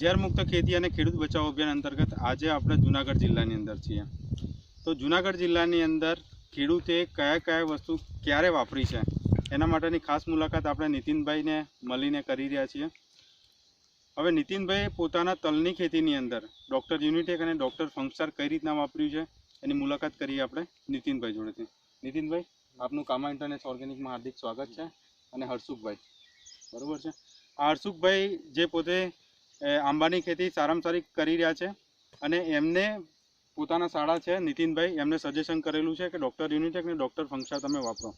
ઝેરમુક્ત ખેતી અને ખેડૂત બચાવ અભિયાન અંતર્ગત આજે આપણે જુનાગઢ જિલ્લાની અંદર છીએ. તો જુનાગઢ જિલ્લાની અંદર ખેડૂતે કયા કયા વસ્તુ ક્યારે વાપરી છે? એના માટેની ખાસ મુલાકાત આપણે નીતિનભાઈને મળીને કરી રહ્યા છીએ. હવે નીતિનભાઈ પોતાના તલની ખેતીની અંદર ડૉક્ટર યુનિટેક અને ડૉક્ટર ફંક્સાર કઈ રીતના વાપર્યું છે? એની મુલાકાત કરીએ આપણે નીતિનભાઈ જોડેથી. નીતિનભાઈ, આપનું કામા ઇન્ટરનેટ ઓર્ગેનિકમાં હાર્દિક સ્વાગત છે અને હર્ષુખભાઈ. બરોબર છે? આ હર્ષુખભાઈ જે પોતે આંબાની ખેતી સારામાં સારી કરી રહ્યા છે અને એમને પોતાના શાળા છે, નીતિનભાઈ, એમને સજેશન કરેલું છે કે ડૉક્ટર યુનિટેક અને ડૉક્ટર ફંક્શા તમે વાપરો.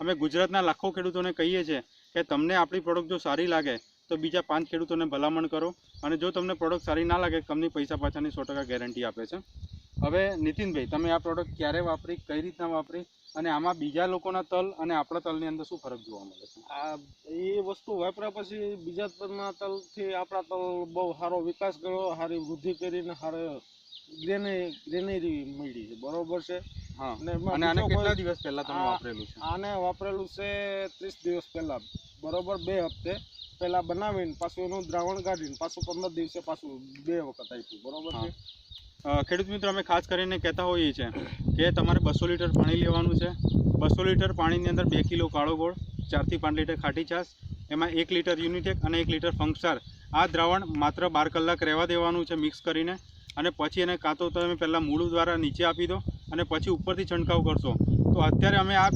અમે ગુજરાતના લાખો ખેડૂતોને કહીએ છીએ કે તમને આપણી પ્રોડક્ટ જો સારી લાગે, તો બીજા પાંચ ખેડૂતોને ભલામણ કરો અને જો તમને પ્રોડક્ટ સારી ના લાગે, કંપની પૈસા પાછાની સો ગેરંટી આપે છે. હવે નીતિનભાઈ, તમે આ પ્રોડક્ટ ક્યારે વાપરી, કઈ રીતના વાપરી? અને આમાં બીજા લોકોના તલ અને આપણા તલની અંદર શું ફરક જોવા મળે છે? આ એ વસ્તુ વાપર્યા પછી બીજા તલના તલથી આપણા તલ બહુ સારો વિકાસ કર્યો સારી વૃદ્ધિ કરીને સારો ગ્રેનરી ગ્રેનરી મળી છે. બરોબર છે? હા. અને આને કેટલા દિવસ પહેલા તમે વાપરેલું છે? આને વાપરેલું છે ત્રીસ દિવસ પહેલા. બરોબર બે હપ્તે. પહેલા બનાવીને પાછું એનું દ્રાવણ કાઢીને પાછું પંદર દિવસે પાછું બે વખત આપ્યું. બરોબર છે? ખેડૂત મિત્રો અમે ખાસ કરીને કહેતા હોઈએ છીએ કે તમારે બસો લીટર પાણી લેવાનું છે. બસો લીટર પાણીની અંદર બે કિલો કાળો ગોળ ચારથી પાંચ લીટર ખાટી છાશ એમાં એક લીટર યુનિટેક અને એક લીટર ફંક્સાર. આ દ્રાવણ માત્ર બાર કલાક રહેવા દેવાનું છે મિક્સ કરીને અને પછી એને કાં તો તમે પહેલાં મૂળ દ્વારા નીચે આપી દો અને પછી ઉપરથી છંટકાવ કરશો. તો અત્યારે અમે આ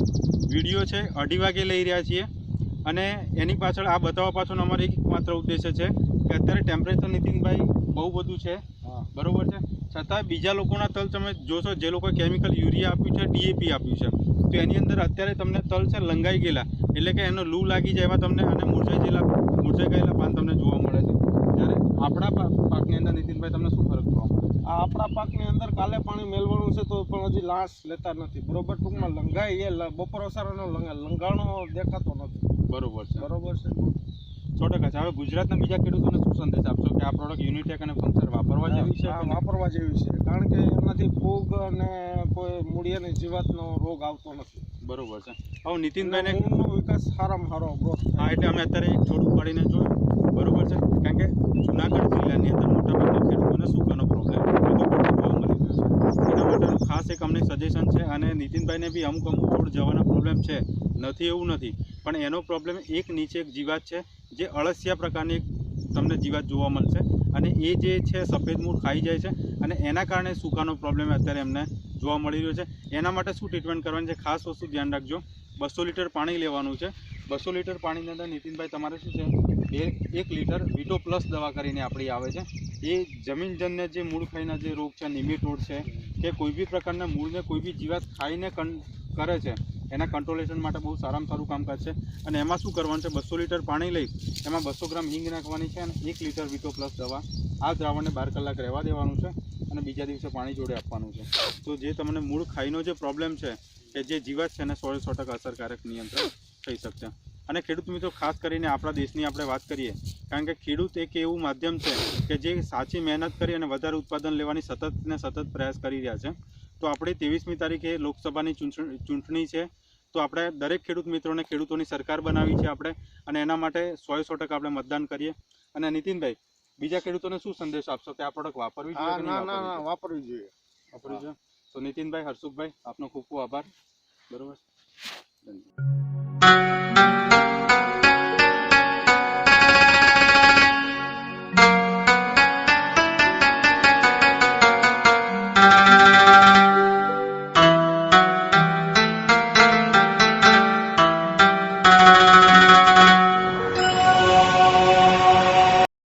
વીડિયો છે અઢી વાગે લઈ રહ્યા છીએ અને એની પાછળ આ બતાવવા પાછળનો અમારો એક માત્ર ઉદ્દેશ્ય છે કે અત્યારે ટેમ્પરેચર નીતિનભાઈ બહુ બધું છે. બરાબર છે? છતાં બીજા લોકોના તલ તમે જોશો જે લોકોએ કેમિકલ યુરિયા આપ્યું છે ડીએપી આપ્યું છે તો એની અંદર અત્યારે તમને તલ છે લંગાઈ ગયેલા એટલે કે એનો લૂ લાગી જાય એવા તમને અને મુરઝાઈ ગયેલા મુરઝાઈ ગયેલા પાન તમને જોવા મળે છે. જ્યારે આપણા પાકની અંદર નીતિનભાઈ તમને શું ફરક જોવા મળે? આ આપણા પાકની અંદર કાલે પાણી મેળવણું છે તો પણ હજી લાશ લેતા નથી. બરોબર ટૂંકમાં લંગાઈ એ બપોર વસારાનો લંગા લંગાણો દેખાતો નથી. બરોબર છે. બરોબર છે. સો ટકા છે. હવે ગુજરાતના બીજા ખેડૂતોને શું સંદેશ આપશો કે આ પ્રોડક્ટ યુનિટેક અને ફંક્સર વાપરવા જેવી છે? વાપરવા જેવી છે. કારણ કે એમાંથી ફૂગ અને કોઈ મૂળિયાની જીવાતનો રોગ આવતો નથી. બરોબર છે. હવે નીતિનભાઈને મૂળનો વિકાસ સારામાં સારો ગ્રોથ હા એટલે અમે અત્યારે એક છોડ ઉપાડીને જોયું. બરોબર છે. કારણ કે જુનાગઢ જિલ્લાની અંદર મોટાભાગના ખેડૂતોને સુકાનો પ્રોબ્લેમ બધો પડતો જોવા મળી રહ્યો છે. એના માટેનું ખાસ એક અમને સજેશન છે અને નીતિનભાઈને બી અમુક અમુક છોડ જવાના પ્રોબ્લેમ છે. નથી એવું નથી. પણ એનો પ્રોબ્લેમ એક નીચે એક જીવાત છે. જે અળસિયા પ્રકારની તમને જીવાત જોવા મળશે અને એ જે છે સફેદ મૂળ ખાઈ જાય છે અને એના કારણે સૂકાનો પ્રોબ્લેમ અત્યારે એમને જોવા મળી રહ્યો છે. એના માટે શું ટ્રીટમેન્ટ કરવાની છે? ખાસ વસ્તુ ધ્યાન રાખજો. બસો લીટર પાણી લેવાનું છે. બસો લીટર પાણીની અંદર નીતિનભાઈ, તમારે શું છે? એક લીટર વિટો પ્લસ દવા કરીને આપણી આવે છે. એ જમીનજન્ય જે મૂળ ખાઈના જે રોગ છે, નિમિટોડ છે, કે કોઈ બી પ્રકારના મૂળને કોઈ બી જીવાત ખાઈને કરે છે એના કંટ્રોલેશન માટે બહુ સારામાં સારું કામકાજ છે. અને એમાં શું કરવાનું છે? બસો લીટર પાણી લઈ, એમાં બસો ગ્રામ હિંગ નાખવાની છે અને એક લીટર વિટો પ્લસ દવા. આ દ્રાવણને બાર કલાક રહેવા દેવાનું છે અને બીજા દિવસે પાણી જોડે આપવાનું છે. તો જે તમને મૂળ ખાઈનો જે પ્રોબ્લેમ છે, કે જે જીવાત છે એને સો સો ટકા અસરકારક નિયંત્રણ થઈ શકશે. અને ખેડૂત મિત્રો, ખાસ કરીને આપણા દેશની આપણે વાત કરીએ, કારણ કે ખેડૂત એક એવું માધ્યમ છે કે જે સાચી મહેનત કરી અને વધારે ઉત્પાદન લેવાની સતત ને સતત પ્રયાસ કરી રહ્યા છે. તો આપણે ત્રેવીસમી તારીખે લોકસભાની ચૂંટણી છે. તો આપણે દરેક ખેડૂત મિત્રોને ખેડૂતોની સરકાર બનાવી છે આપણે અને એના માટે સોએ સો ટકા આપણે મતદાન કરીએ. અને નીતિનભાઈ બીજા ખેડૂતોને શું સંદેશ આપશો? કે આ પ્રોડક્ટ વાપરવી જોઈએ ના ના ના વાપરવી જોઈએ? વાપરવી જોઈએ? તો નીતિનભાઈ હર્ષુખભાઈ આપનો ખૂબ ખૂબ આભાર. બરોબર?